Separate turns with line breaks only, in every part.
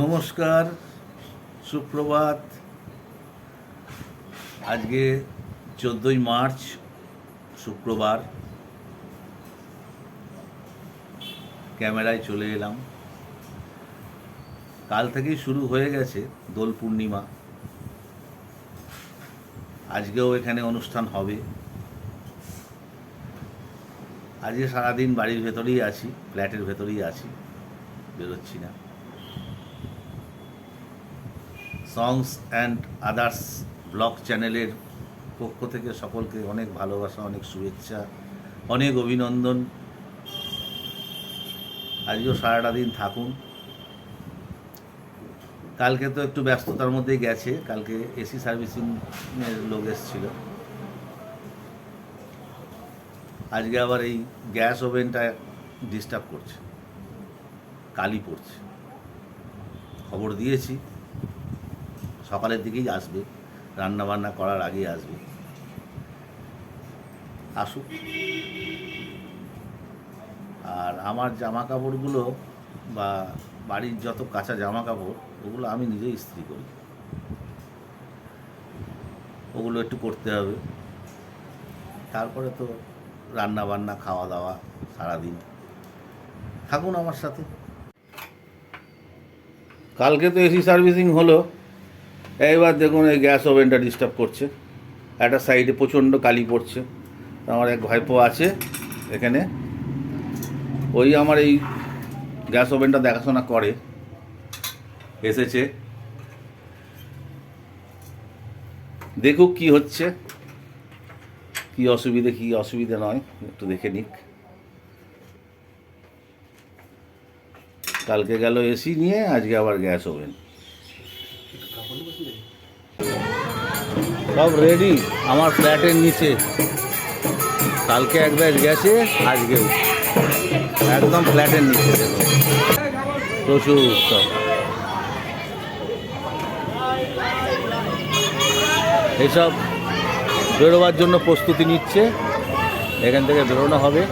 নমস্কার, সুপ্রভাত। আজকে চোদ্দোই মার্চ, শুক্রবার। ক্যামেরায় চলে এলাম। কাল থেকেই শুরু হয়ে গেছে দোল পূর্ণিমা। আজকেও এখানে অনুষ্ঠান হবে। আজকে সারাদিন বাড়ির ভেতরেই আছি, ফ্ল্যাটের ভেতরেই আছি, বেরোচ্ছি না। সংস অ্যান্ড আদার্স ব্লগ চ্যানেলের পক্ষ থেকে সকলকে অনেক ভালোবাসা, অনেক শুভেচ্ছা, অনেক অভিনন্দন। আজকেও সারাটা দিন থাকুন। কালকে তো একটু ব্যস্ততার মধ্যেই গেছে। কালকে এসি সার্ভিসিং লোক এসেছিল। আজকে আবার এই গ্যাস ওভেনটা ডিস্টার্ব করছে। কালি পড়ছে। খবর দিয়েছি। সকালের দিকেই আসবে রান্না বান্না করার আগেই আসবে। আসুক। আর আমার জামা কাপড়গুলো বা বাড়ির যত কাঁচা জামা কাপড় ওগুলো আমি নিজেই ইস্ত্রি করি। ওগুলো একটু করতে হবে। তারপরে তো রান্না বান্না খাওয়া দাওয়া সারাদিন। থাকুন আমার সাথে। কালকে তো এসি সার্ভিসিং হলো। এইবার দেখুন এই গ্যাস ওভেনটা ডিস্টার্ব করছে। একটা সাইডে প্রচণ্ড কালি পড়ছে। আমার এক ভাইপো আছে এখানে। ওই আমার এই গ্যাস ওভেনটা দেখাশোনা করে। এসেছে। দেখুক কি হচ্ছে। কি অসুবিধে কি অসুবিধে নয়। একটু দেখে নিক। কালকে গেল এসি নিয়ে, আজকে আবার গ্যাস ওভেন। সব রেডি আমার ফ্ল্যাটের নিচে। কালকে এক ব্যাচ গেছে, আজকেও। একদম ফ্ল্যাটের নিচে, দেখো। প্রচুর উৎসব এসব বেরোবার জন্য প্রস্তুতি নিচ্ছে। এখান থেকে বেরোনো হবে।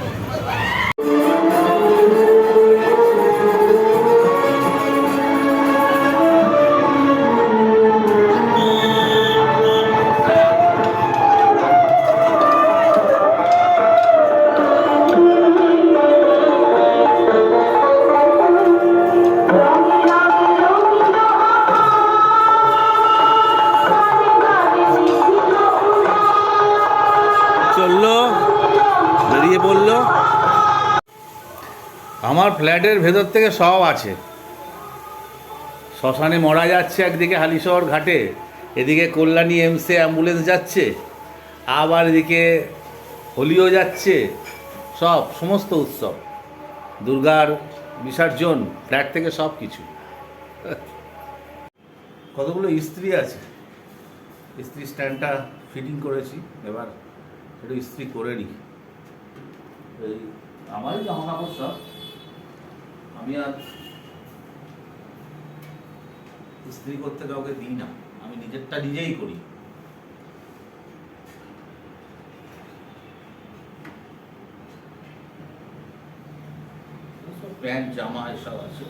ফ্ল্যাটের ভেতর থেকে সব আছে। শ্মশানে মরা যাচ্ছে একদিকে হালিশহর ঘাটে, এদিকে কল্যাণী এমসে অ্যাম্বুলেন্স যাচ্ছে, আবার এদিকে হোলিও যাচ্ছে, সব, সমস্ত উৎসব। দুর্গার বিসর্জন, ফ্ল্যাট থেকে সব কিছু। কতগুলো ইস্ত্রি আছে? ইস্ত্রি স্ট্যান্ডটা ফিটিং করেছি, এবার একটু ইস্ত্রি করে নিই। এই আমারই জামা কাপড় সব। আমি আর স্ত্রী করতে কাউকে দিই না। আমি নিজেরটা নিজেই করি। প্যান্ট, জামা, এসব আছে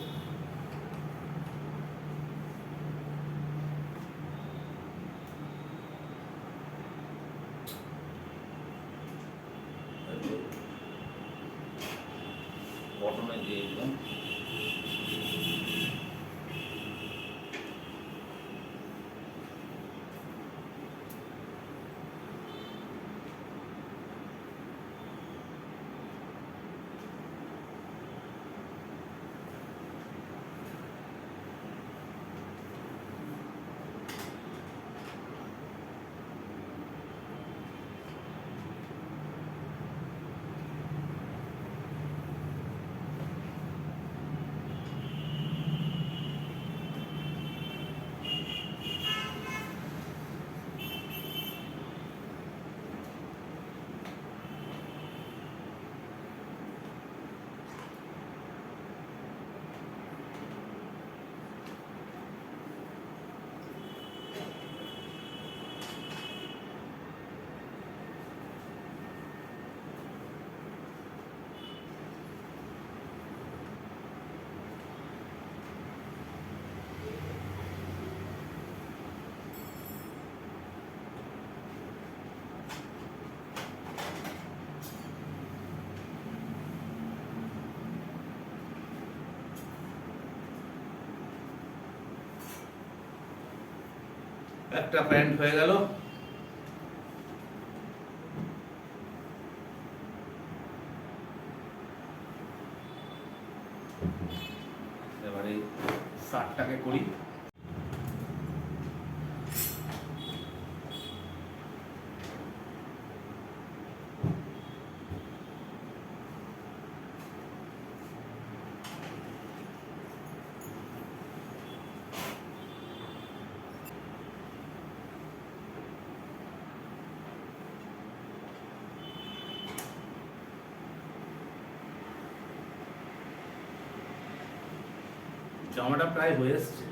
বটনে দিয়ে দিলাম একটা প্যান্ট হয়ে গেল। এবারে শার্টটাকে করি। জামাটা প্রায় হয়ে এসছে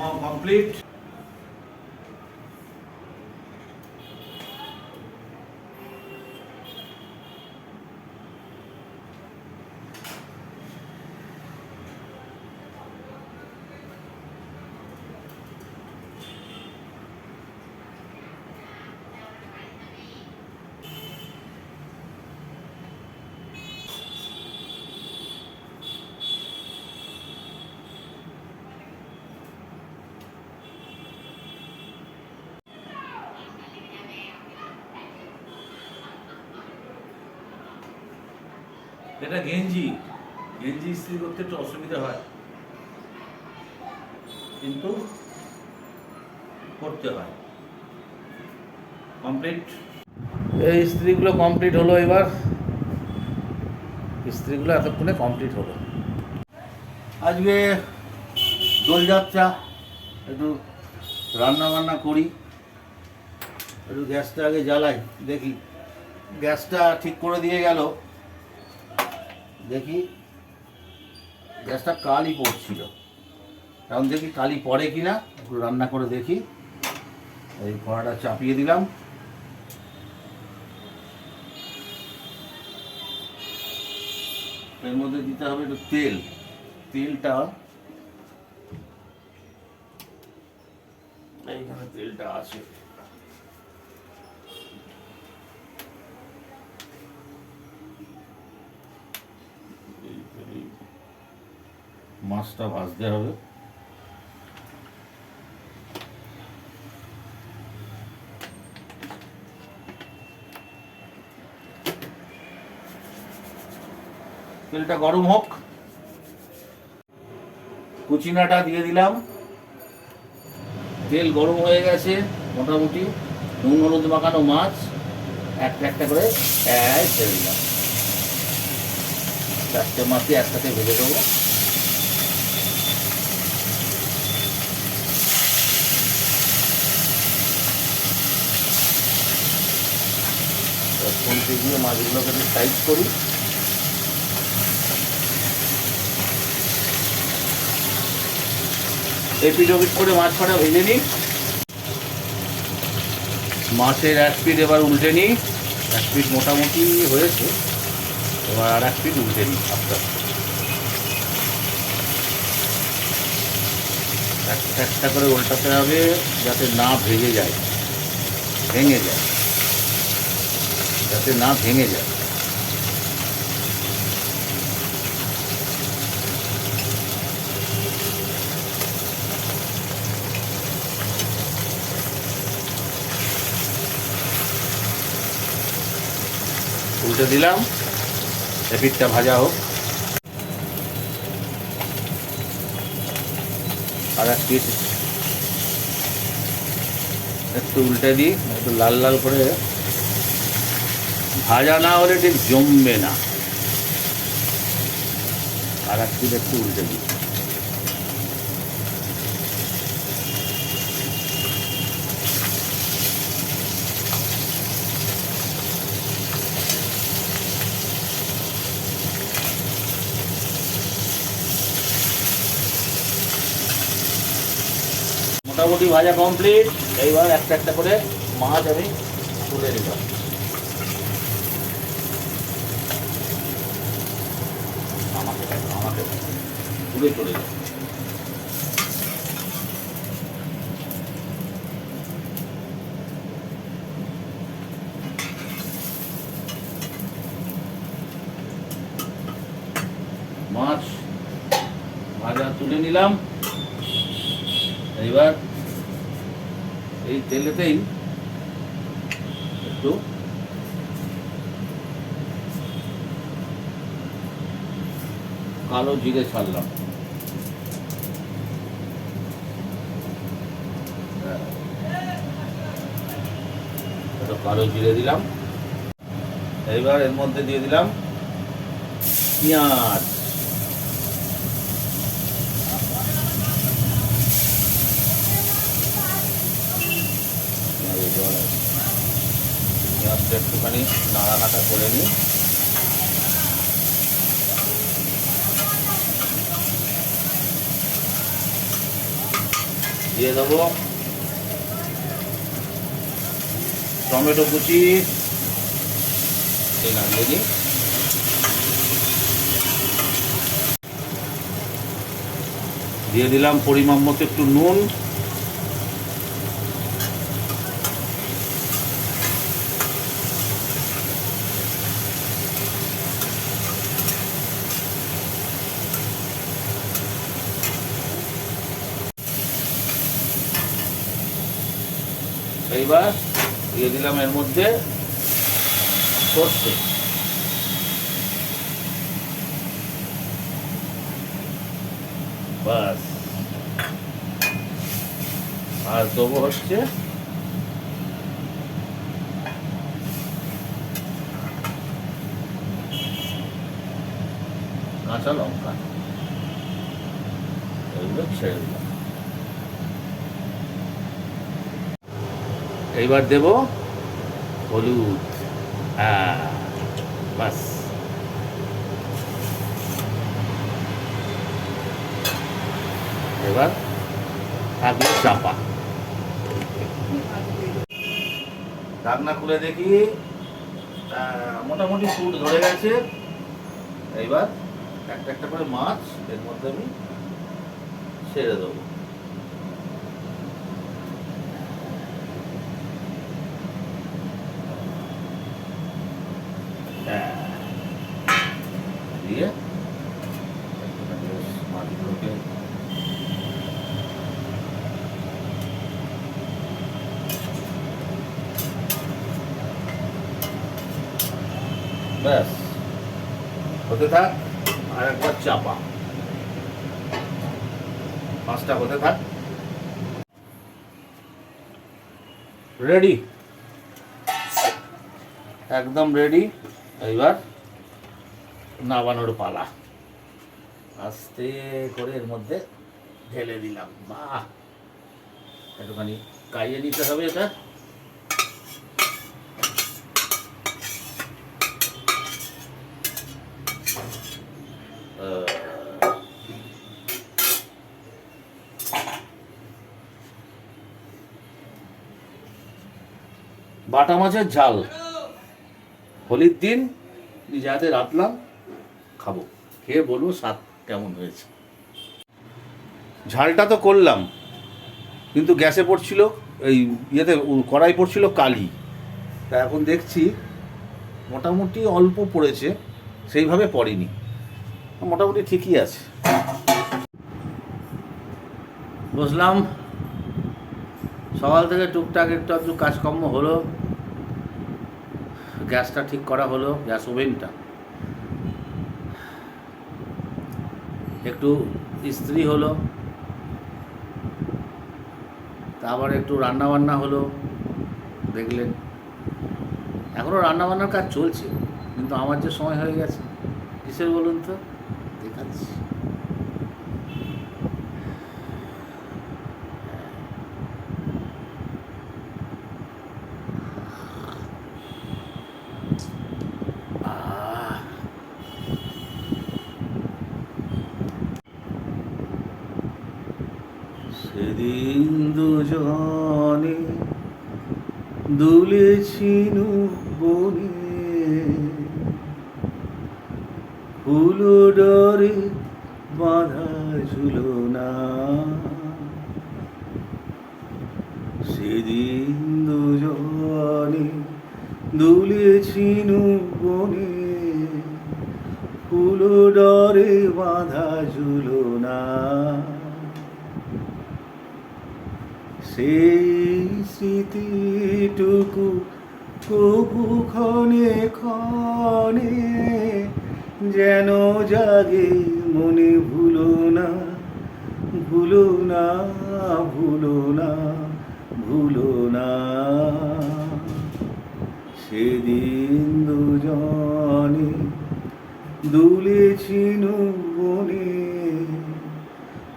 জামা এটা গেঞ্জি। গেঞ্জি ইস্ত্রি করতে একটু অসুবিধা হয়। কিন্তু করতে হয়। কমপ্লিট এই ইস্ত্রিগুলো কমপ্লিট হলো এবার। ইস্ত্রিগুলো এতক্ষণে কমপ্লিট হলো। আজকে দোলযাত্রা একটু রান্না বান্না করি। একটু গ্যাসটা আগে জ্বালাই দেখি। গ্যাসটা ঠিক করে দিয়ে গেল। দেখি গ্যাসটা কালি পড়ছিল এখন দেখি কালি পড়ে কিনা, একটু রান্না করে দেখি। এই কড়াটা চাপিয়ে দিলাম। এর মধ্যে দিতে হবে একটু তেল। তেলটা, এইখানে তেলটা আছে। মাছটা ভাজতে হবে। তেলটা গরম হোক। কুচিনাটা দিয়ে দিলাম। তেল গরম হয়ে গেছে, মোটামুটি। নুন, হলুদ মাখানো মাছ। একটা একটা করে ছেড়ে দিলাম। চারটে মাছই একসাথে ভেজে দেবো। খুন্তি দিয়ে মাছগুলোকে সাইজ করি। এপিড ওপিড করে মাছ কটা ভেজে নিই। মাছের এক পিঠ এবার উল্টে নিই। এক পিঠ মোটামুটি হয়েছে। এবার আর এক পিঠ উল্টে নিই আস্তে আস্তে। একটা একটা করে উল্টাতে হবে যাতে না ভেঙে যায় ভেঙে যায়। যাতে না ভেঙে যায়। উল্টে দিলাম এপিটটা ভাজা হোক। আর এক পিস একটু উল্টে দিই, একটু লাল লাল করে ভাজা না হলে ঠিক জমবে না। আর একটু একটু উল্টে দিই। মোটামুটি ভাজা কমপ্লিট এইবার একটা একটা করে মাছ আমি তুলে নিলাম। তুলে চলে যাও মাছ ভাজা তুলে নিলাম। এইবার এই তেলেতেই একটু কালো জিরে ছাড়লাম হ্যাঁ। কালো জিরে দিলাম। এইবার এর মধ্যে দিয়ে দিলাম পেঁয়াজ। একটুখানি নাড়াঘাটা করে নিই। দিয়ে দেবো। টমেটো কুচি। নামিয়ে দিয়ে দিলাম পরিমাণ মতো একটু নুন। এইবার দিয়ে দিলাম এর মধ্যে সর্ষে। বাস। আর দেবো হচ্ছে কাঁচা লঙ্কা। এগুলো ছেড়ে দিলাম। এইবার দেব হলুদ। হ্যাঁ বাস। এবার থাকল চাপা। ঢাকনা খুলে দেখি মোটামুটি ফুট ধরে গেছে। এইবার একটা একটা করে মাছ এর মধ্যে আমি ছেড়ে দেবো হ্যাঁ। দিয়ে একটুখানি বেশ মাছগুলোকে ব্যাস হতে থাক আর একবার চাপা মাছটা হতে থাক রেডি একদম রেডি এইবার নাবানোর পালা। আস্তে করে এর মধ্যে ঢেলে দিলাম। বাহ! একটুখানি কাইয়ে দিতে হবে এটা। বাটা মাছের ঝাল। হোলির দিন নিজে হাতে রাঁধলাম, খাব। খেয়ে বলব স্বাদ কেমন হয়েছে। ঝালটা তো করলাম, কিন্তু গ্যাসে পড়ছিল, এই ইয়েতে কড়াই পড়ছিল কালি। তা এখন দেখছি মোটামুটি অল্প পড়েছে, সেইভাবে পড়েনি। মোটামুটি ঠিকই আছে। বসলাম, সকাল থেকে টুকটাক একটু একটু কাজকর্ম হলো। গ্যাসটা ঠিক করা হলো, গ্যাস ওভেনটা। একটু ইস্ত্রি হলো, তারপর একটু রান্না বান্না হলো, দেখলেন। এখনও রান্না বান্নার কাজ চলছে, কিন্তু আমার যে সময় হয়ে গেছে, কিসের বলুন তো? দেখাচ্ছি আহ সেদিন দুজনে দুলেছিনু বনে। ফুলো ডরে বাধা বাঁধা ঝুলনা সেদিন দুজনে দুলেছিনু বনে। ফুলো ডরে বাধা বাঁধা ঝুলনা সেই স্মৃতিটুকু কবু ক্ষণে ক্ষণে যেন জাগে মনে ভুলো না ভুলো না ভুলো না ভুলো না। সেদিন দুজনে দুলেছিনু বনে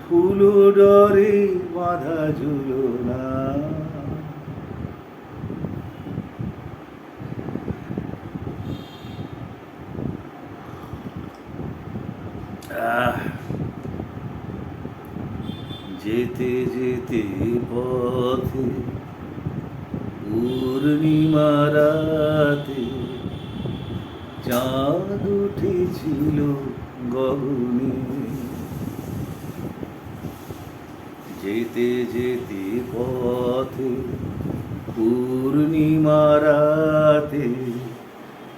ফুলো ডরে বাঁধা ঝুলো না আহ, যেতে যেতে পথে পূর্ণিমা রাতে চাঁদ উঠেছিল গগনে যেতে যেতে পথে পূর্ণিমা রাতে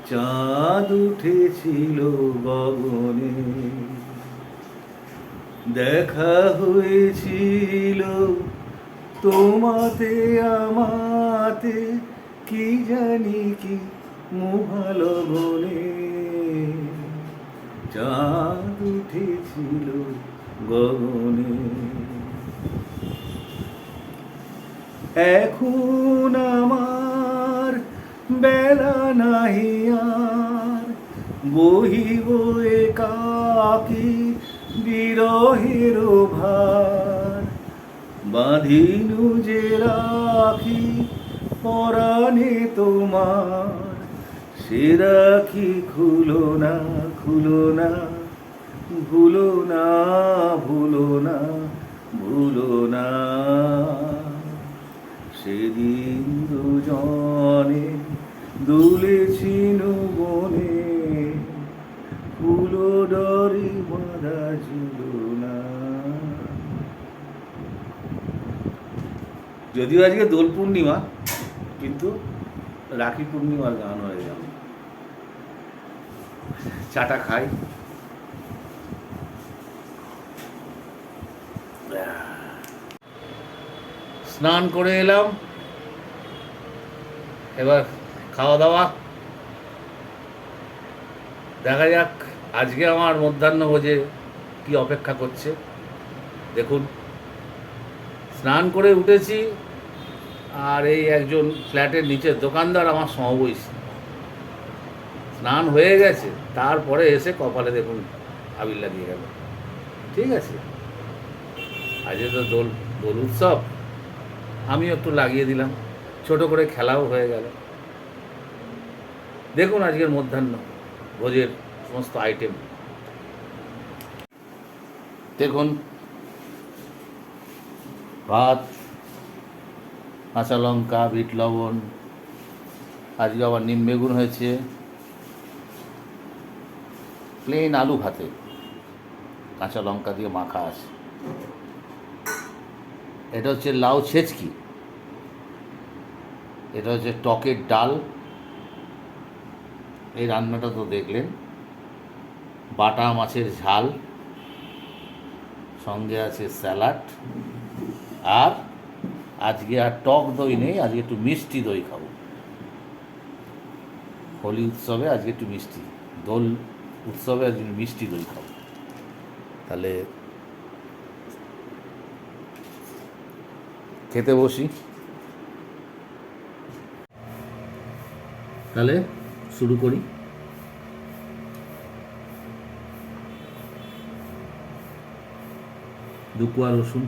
চাঁদ উঠেছিল গগনে দেখা হয়েছিল। তোমাতে, আমাতে, কি জানি কি মোহালগনে চাঁদ উঠেছিল গগনে। এখন আমার বেলা নাহি আর, বহিব একাকি বিরহের ভার। বাঁধিনু যে রাখি পরাণে তোমার। সে রাখি খুলো না খুলো না, ভুলো না ভুলো না ভুলো না। সেদিন দুজনে দুলেছিনু বনে ফুলো ডরি বাঁধা ঝুলনা যদিও আজকে দোল পূর্ণিমা, কিন্তু রাখি পূর্ণিমার গান হয়ে গেল চাটা খাই। স্নান করে এলাম। এবার খাওয়া দাওয়া। দেখা যাক আজকে আমার মধ্যাহ্ন ভোজে কি অপেক্ষা করছে। দেখুন। স্নান করে উঠেছি আর এই একজন ফ্ল্যাটের নিচের দোকানদার আমার সমবয়সী। স্নান হয়ে গেছে, তারপরে এসে কপালে দেখুন আবির লাগিয়ে গেল। ঠিক আছে? আজকে তো দোল দোল উৎসব, আমিও একটু লাগিয়ে দিলাম। ছোট করে খেলাও হয়ে গেল। দেখুন আজকের মধ্যাহ্ন ভোজের সমস্ত আইটেম দেখুন ভাত, কাঁচা লঙ্কা, বিট, লবণ। আজকে আবার নিম বেগুন হয়েছে। প্লেন আলু ভাতে। কাঁচা লঙ্কা দিয়ে মাখা আছে। এটা হচ্ছে লাউ ছেচকি। এটা হচ্ছে টকের ডাল। এই রান্নাটা তো দেখলেন। বাটা মাছের ঝাল। সঙ্গে আছে স্যালাড। আর আজকে আর টক দই নেই, আজকে একটু মিষ্টি দই খাব। হোলি উৎসবে আজকে একটু মিষ্টি, দোল উৎসবে আজকে মিষ্টি দই খাব। তাহলে খেতে বসি। তাহলে শুরু করি। দুকুয়া রসুন।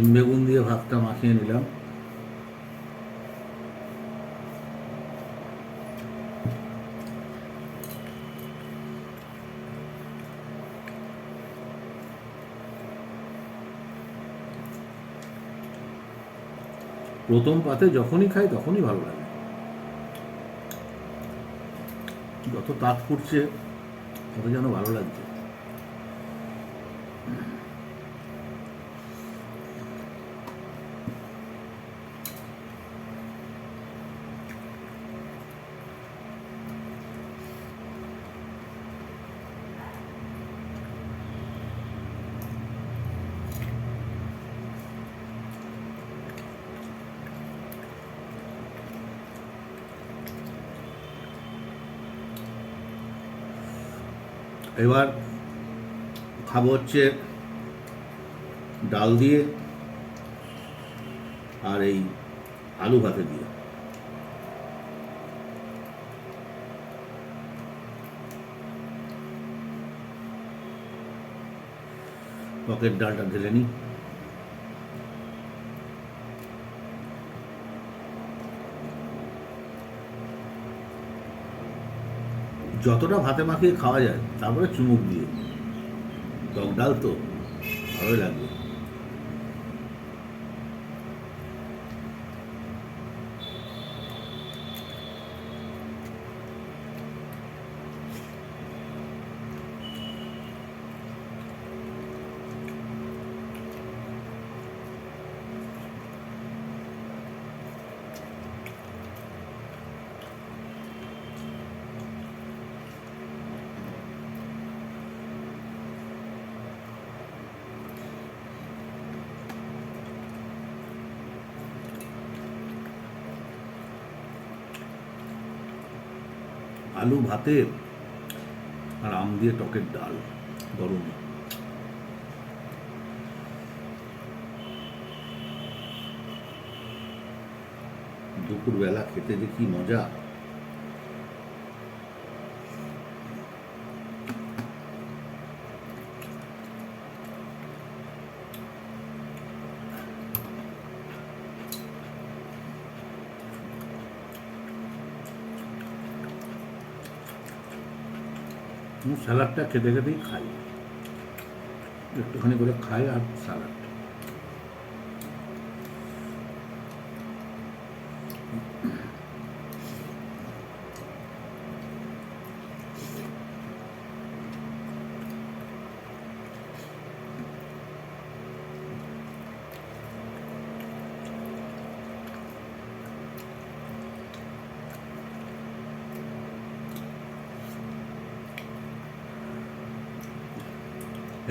নিম বেগুন দিয়ে ভাতটা মাখিয়ে নিলাম। প্রথম পাতে যখনই খাই তখনই ভালো লাগে। যত তাপ ফুটছে তত যেন ভালো লাগছে। এবার খাব হচ্ছে ডাল দিয়ে আর এই আলু ভাতে দিয়ে। পকেট ডালটা ঢেলে নিই। যতটা ভাতে মাখিয়ে খাওয়া যায় তারপরে চুমুক দিয়ে। টক ডাল তো ভালোই লাগবে। আলু ভাতে আর আম দিয়ে টকের ডাল গরমে। দুপুরবেলা খেতে যে কি মজা আমি স্যালাডটা খেতে খেতেই খাই। একটুখানি করে খাই আর স্যালাড।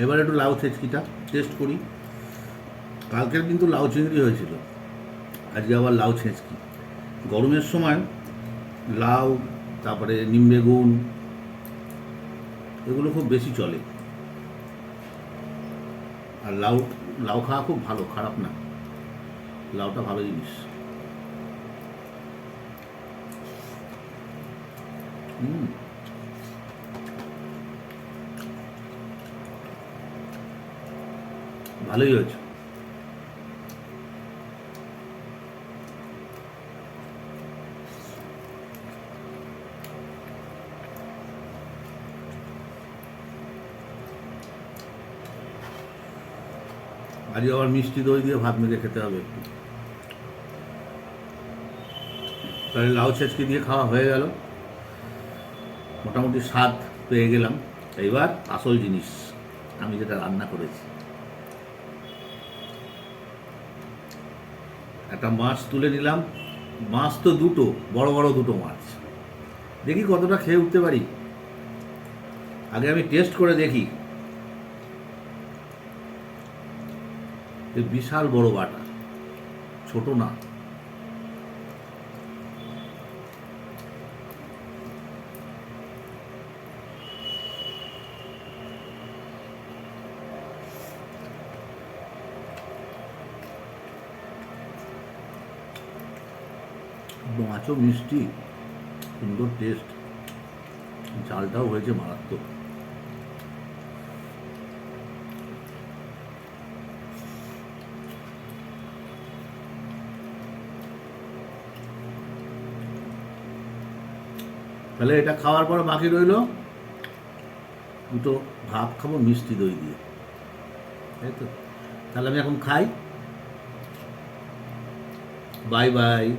এবার একটু লাউ ছেচকিটা টেস্ট করি। কালকের কিন্তু লাউ চিংড়ি হয়েছিল, আজকে আবার লাউ ছেঁচকি। গরমের সময় লাউ, তারপরে নিম বেগুন, এগুলো খুব বেশি চলে। আর লাউ লাউ খাওয়া খুব ভালো, খারাপ না। লাউটা ভালো জিনিস। হুম। ভালোই হয়েছে। আজকে আবার মিষ্টি দই দিয়ে ভাত মেখে খেতে হবে একটু। তাহলে লাউ ছেচকি দিয়ে খাওয়া হয়ে গেল। মোটামুটি স্বাদ পেয়ে গেলাম। এইবার আসল জিনিস, আমি যেটা রান্না করেছি। একটা মাছ তুলে নিলাম। মাছ তো দুটো, বড় বড় দুটো মাছ। দেখি কতটা খেয়ে উঠতে পারি। আগে আমি টেস্ট করে দেখি। বিশাল বড় বাটা, ছোট না। মাছও মিষ্টি। সুন্দর টেস্ট ঝালটাও হয়েছে মারাত্মক। তাহলে এটা খাওয়ার পর বাকি রইল? দুটো ভাত খাব, মিষ্টি দই দিয়ে। তাই তো? তাহলে আমি এখন খাই। Bye bye.